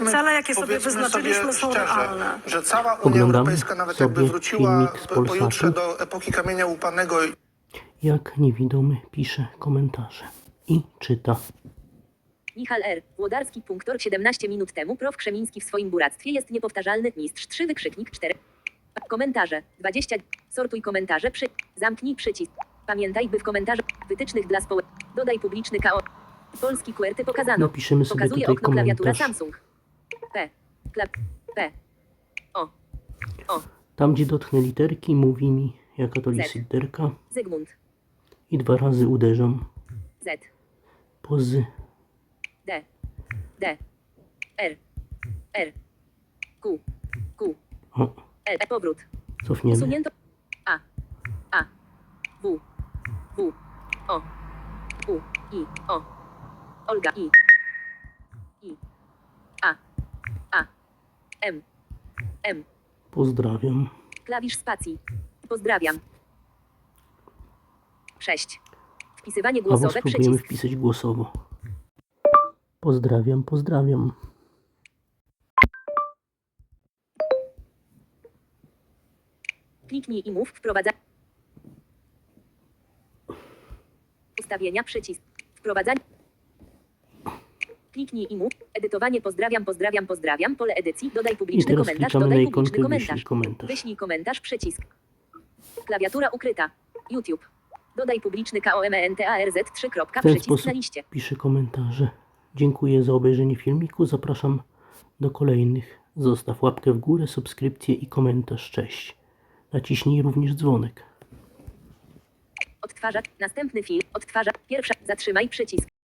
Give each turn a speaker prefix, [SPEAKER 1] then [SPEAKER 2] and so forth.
[SPEAKER 1] cele, jakie sobie wyznaczyliśmy, są
[SPEAKER 2] szczerze,
[SPEAKER 1] realne.
[SPEAKER 2] Że cała Unia
[SPEAKER 3] Oglądamy
[SPEAKER 2] Europejska nawet jakby
[SPEAKER 3] sobie
[SPEAKER 2] wróciła
[SPEAKER 3] filmik z
[SPEAKER 2] po- pojutrze
[SPEAKER 3] Polsatu.
[SPEAKER 2] do epoki kamienia łupanego
[SPEAKER 3] Jak niewidomy pisze komentarze i czyta.
[SPEAKER 4] Michal R. Włodarski punktor 17 minut temu prof. Krzemiński w swoim buractwie jest niepowtarzalny mistrz 3 wykrzyknik 4. Komentarze 20. Sortuj komentarze przy. Zamknij przycisk. Pamiętaj, by w komentarzach wytycznych dla społek. Dodaj publiczny KO. Polski QWERTY pokazano.
[SPEAKER 3] Napiszemy sobie
[SPEAKER 4] Pokazuje
[SPEAKER 3] tutaj
[SPEAKER 4] okno klawiatura
[SPEAKER 3] komentarz.
[SPEAKER 4] Samsung. P. Klap. P. O. O.
[SPEAKER 3] Tam, gdzie dotknę literki, mówi mi, jaka to
[SPEAKER 4] Z.
[SPEAKER 3] jest literka
[SPEAKER 4] Zygmunt.
[SPEAKER 3] i dwa razy uderzam
[SPEAKER 4] Z.
[SPEAKER 3] pozy.
[SPEAKER 4] D. D. R. R. Q. Q.
[SPEAKER 3] O,
[SPEAKER 4] L. E. Powrót.
[SPEAKER 3] cofniemy.
[SPEAKER 4] Usunięto. A. A. W. W. O. U. I. O. Olga. I. I. A. A. M. M.
[SPEAKER 3] Pozdrawiam.
[SPEAKER 4] Klawisz spacji. Pozdrawiam. 6. Wpisywanie głosowe
[SPEAKER 3] spróbujemy
[SPEAKER 4] przycisk.
[SPEAKER 3] wpisać głosowo. Pozdrawiam, pozdrawiam.
[SPEAKER 4] Kliknij i mów wprowadza. Ustawienia przycisk. Wprowadzanie. Kliknij i mów. Edytowanie pozdrawiam, pozdrawiam, pozdrawiam. Pole edycji. Dodaj
[SPEAKER 3] I
[SPEAKER 4] publiczny
[SPEAKER 3] teraz
[SPEAKER 4] komentarz.
[SPEAKER 3] na
[SPEAKER 4] Dodaj
[SPEAKER 3] ikonkę
[SPEAKER 4] publiczny komentarz.
[SPEAKER 3] komentarz.
[SPEAKER 4] Wyślij komentarz przycisk. Klawiatura ukryta. YouTube. Dodaj publiczny KOMENTARZ 3.
[SPEAKER 3] W ten
[SPEAKER 4] Przycisk na liście.
[SPEAKER 3] piszę komentarze. Dziękuję za obejrzenie filmiku. Zapraszam do kolejnych. Zostaw łapkę w górę, subskrypcję i komentarz. Cześć. Naciśnij również dzwonek.
[SPEAKER 4] Odtwarzacz. Następny film. Odtwarzacz. Pierwsza. Zatrzymaj przycisk.